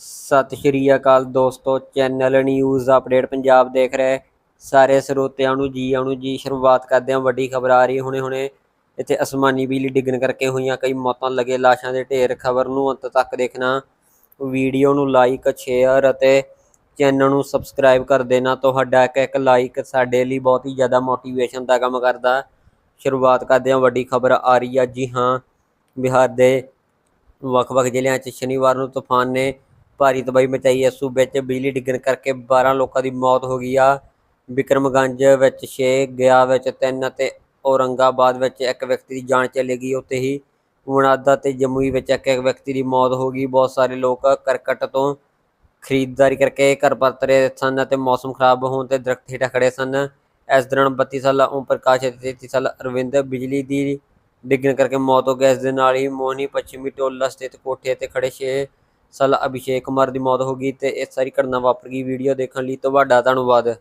ਸਤਿ ਸ਼੍ਰੀ ਅਕਾਲ ਦੋਸਤੋ, channel news update Punjab ਦੇਖ ਰਹੇ ਸਾਰੇ ਸਰੋਤਿਆਂ ਨੂੰ ਜੀ ਆਉਣ ਜੀ, ਸ਼ੁਰੂਆਤ ਕਰਦੇ ਹਾਂ, ਵੱਡੀ ਖਬਰ ਆ ਰਹੀ ਹੁਣੇ ਹੁਣੇ ਇੱਥੇ ਅਸਮਾਨੀ ਬਿਜਲੀ ਡਿੱਗਣ ਕਰਕੇ ਹੋਈਆਂ ਕਈ ਮੌਤਾਂ, ਲੱਗੇ ਲਾਸ਼ਾਂ ਦੇ ਢੇਰ। ਖਬਰ ਨੂੰ ਅੰਤ ਤੱਕ ਦੇਖਣਾ, ਵੀਡੀਓ ਨੂੰ ਲਾਈਕ ਸ਼ੇਅਰ ਅਤੇ ਚੈਨਲ ਨੂੰ ਸਬਸਕ੍ਰਾਈਬ ਕਰ ਦੇਣਾ। ਤੁਹਾਡਾ ਇੱਕ ਇੱਕ ਲਾਈਕ ਸਾਡੇ ਲਈ ਬਹੁਤ ਹੀ ਜ਼ਿਆਦਾ ਮੋਟੀਵੇਸ਼ਨ ਦਾ ਕੰਮ ਕਰਦਾ। ਸ਼ੁਰੂਆਤ ਕਰਦੇ ਹਾਂ, ਵੱਡੀ ਖਬਰ ਆ ਰਹੀ ਆ ਜੀ ਹਾਂ, ਬਿਹਾਰ ਦੇ ਵੱਖ-ਵੱਖ ਜ਼ਿਲ੍ਹਿਆਂ 'ਚ ਸ਼ਨੀਵਾਰ ਨੂੰ ਤੂਫਾਨ ਨੇ ਭਾਰੀ ਤਬਾਹੀ ਮਚਾਈ। ਹੈ ਸੂਬੇ 'ਚ ਬਿਜਲੀ ਡਿੱਗਣ ਕਰਕੇ 12 ਲੋਕਾਂ ਦੀ ਮੌਤ ਹੋ ਗਈ ਆ। ਵਿਕਰਮਗੰਜ ਵਿੱਚ 6 ਗਿਆ ਵਿੱਚ 3 ਅਤੇ ਔਰੰਗਾਬਾਦ ਵਿੱਚ ਇੱਕ ਵਿਅਕਤੀ ਦੀ ਜਾਨ ਚਲੀ ਗਈ। ਉੱਥੇ ਹੀ ਵਨਾਦਾ ਤੇ ਜੰਮੂਈ ਵਿੱਚ ਇੱਕ ਇੱਕ ਵਿਅਕਤੀ ਦੀ ਮੌਤ ਹੋ ਗਈ। ਬਹੁਤ ਸਾਰੇ ਲੋਕ ਕਰਕਟ ਤੋਂ ਖਰੀਦਦਾਰੀ ਕਰਕੇ ਘਰ ਪਰਤ ਰਹੇ ਸਨ ਅਤੇ ਮੌਸਮ ਖਰਾਬ ਹੋਣ ਤੇ ਦਰਖਤ ਹੇਠਾਂ ਖੜੇ ਸਨ। ਇਸ ਦੌਰਾਨ 32 ਸਾਲਾ ਓਮ ਪ੍ਰਕਾਸ਼ ਅਤੇ 33 ਸਾਲਾ ਅਰਵਿੰਦ ਬਿਜਲੀ ਦੀ ਡਿੱਗਣ ਕਰਕੇ ਮੌਤ ਹੋ ਗਈ ਇਸ ਦੇ ਨਾਲ ਹੀ ਮੋਹਨੀ ਪੱਛਮੀ ਟੋਲਾ ਸਥਿਤ ਕੋਠੇ ਤੇ ਖੜੇ 6 ਸਾਲਾ ਅਭਿਸ਼ੇਕ ਕੁਮਾਰ ਦੀ ਮੌਤ ਹੋ ਗਈ ਤੇ ਇਹ ਸਾਰੀ ਘਟਨਾ ਵਾਪਰ ਗਈ ਵੀਡੀਓ ਦੇਖਣ ਲਈ ਤੁਹਾਡਾ ਧੰਨਵਾਦ।